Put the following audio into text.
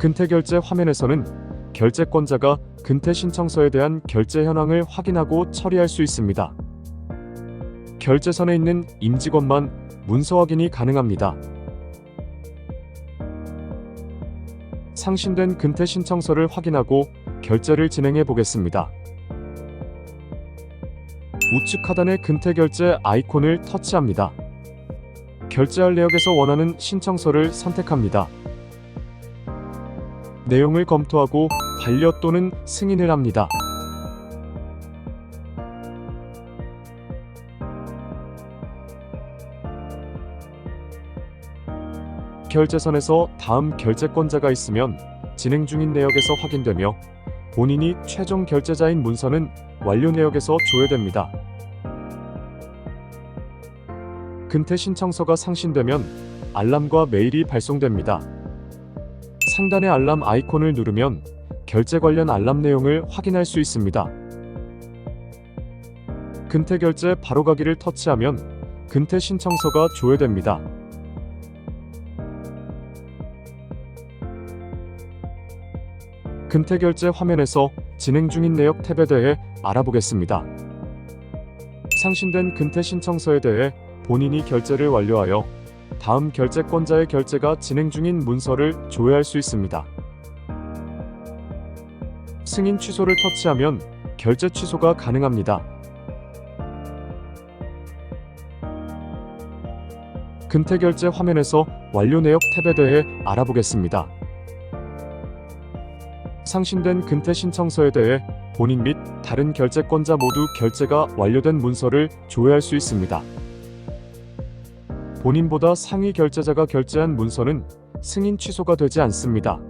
근태 결제 화면에서는 결제권자가 근태 신청서에 대한 결제 현황을 확인하고 처리할 수 있습니다. 결제선에 있는 임직원만 문서 확인이 가능합니다. 상신된 근태 신청서를 확인하고 결제를 진행해 보겠습니다. 우측 하단의 근태 결제 아이콘을 터치합니다. 결제할 내역에서 원하는 신청서를 선택합니다. 내용을 검토하고 반려 또는 승인을 합니다. 결제선에서 다음 결제권자가 있으면 진행 중인 내역에서 확인되며 본인이 최종 결제자인 문서는 완료 내역에서 조회됩니다. 근태 신청서가 상신되면 알람과 메일이 발송됩니다. 상단의 알람 아이콘을 누르면 결제 관련 알람 내용을 확인할 수 있습니다. 근태 결제 바로가기를 터치하면 근태 신청서가 조회됩니다. 근태 결제 화면에서 진행 중인 내역 탭에 대해 알아보겠습니다. 상신된 근태 신청서에 대해 본인이 결제를 완료하여 다음 결제권자의 결제가 진행 중인 문서를 조회할 수 있습니다. 승인 취소를 터치하면 결제 취소가 가능합니다. 근태 결제 화면에서 완료 내역 탭에 대해 알아보겠습니다. 상신된 근태 신청서에 대해 본인 및 다른 결제권자 모두 결제가 완료된 문서를 조회할 수 있습니다. 본인보다 상위 결제자가 결제한 문서는 승인 취소가 되지 않습니다.